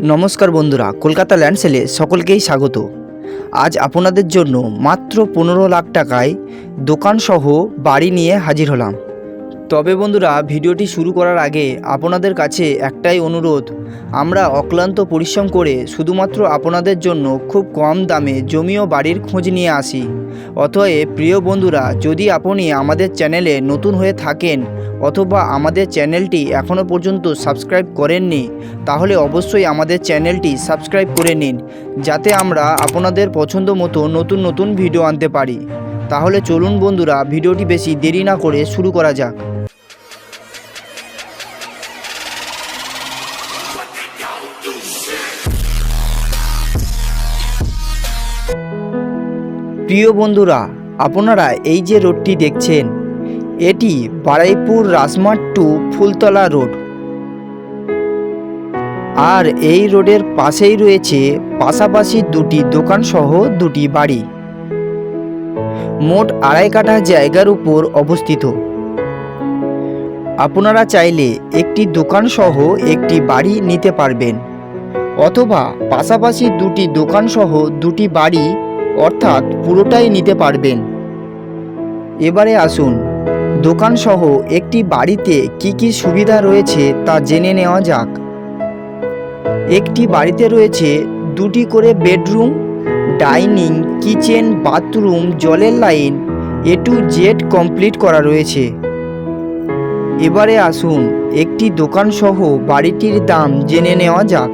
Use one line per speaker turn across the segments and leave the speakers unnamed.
নমস্কার বন্ধুরা, কলকাতা ল্যান্ডসেলে সকলকেই স্বাগত। আজ আপনাদের জন্য মাত্র পনেরো লাখ টাকায় দোকানসহ বাড়ি নিয়ে হাজির হলাম। তবে বন্ধুরা, ভিডিওটি শুরু করার আগে আপনাদের কাছে একটাই অনুরোধ। আমরা অক্লান্ত পরিশ্রম করে শুধুমাত্র আপনাদের জন্য খুব কম দামে জমি ও বাড়ির খোঁজ নিয়ে আসি। অতএব, প্রিয় বন্ধুরা, যদি আপনি আমাদের চ্যানেলে নতুন হয়ে থাকেন অথবা আমাদের চ্যানেলটি এখনও পর্যন্ত সাবস্ক্রাইব করেননি, তাহলে অবশ্যই আমাদের চ্যানেলটি সাবস্ক্রাইব করে নিন, যাতে আমরা আপনাদের পছন্দ মতো নতুন নতুন ভিডিও আনতে পারি। তাহলে চলুন বন্ধুরা, ভিডিওটি বেশি দেরি না করে শুরু করা যাক। প্রিয় বন্ধুরা, আপনারা এই যে রোডটি দেখছেন, এটি বারাইপুর রাসমাট টু ফুলতলা রোড। আর এই রোডের পাশেই রয়েছে পাশাপাশি দুটি দোকানসহ দুটি বাড়ি। মোট আড়াই কাঠা জায়গার উপর অবস্থিত। আপনারা চাইলে একটি দোকানসহ একটি বাড়ি নিতে পারবেন, অথবা পাশাপাশি দুটি দোকানসহ দুটি বাড়ি অর্থাৎ পুরোটাই নিতে পারবেন। এবারে আসুন, দোকানসহ একটি বাড়িতে কি কি সুবিধা রয়েছে তা জেনে নেওয়া যাক। একটি বাড়িতে রয়েছে দুটি করে বেডরুম, ডাইনিং, কিচেন, বাথরুম, জলের line, A to Z complete করা রয়েছে। এবারে আসুন, একটি দোকানসহ বাড়িটির দাম জেনে নেওয়া যাক।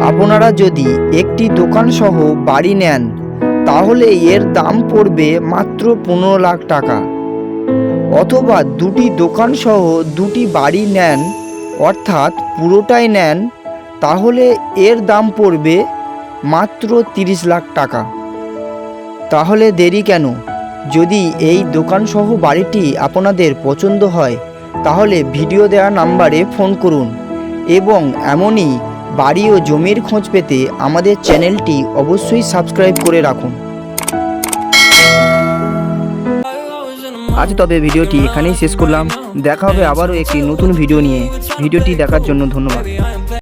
আপনারা যদি একটি দোকানসহ বাড়ি নেন তাহলে এর দাম পড়বে মাত্র পনেরো লাখ টাকা। অথবা দুটি দোকানসহ দুটি বাড়ি নেন, অর্থাৎ পুরোটাই নেন, তাহলে এর দাম পড়বে মাত্র তিরিশ লাখ টাকা। তাহলে দেরি কেন? যদি এই দোকানসহ বাড়িটি আপনাদের পছন্দ হয়, তাহলে ভিডিও দেওয়া নাম্বারে ফোন করুন এবং এমনই বাড়ি ও জমির খোঁজ পেতে আমাদের চ্যানেলটি অবশ্যই সাবস্ক্রাইব করে রাখুন। আজ তবে ভিডিওটি এখানেই শেষ করলাম। দেখা হবে আবারও একটি নতুন ভিডিও নিয়ে। ভিডিওটি দেখার জন্য ধন্যবাদ।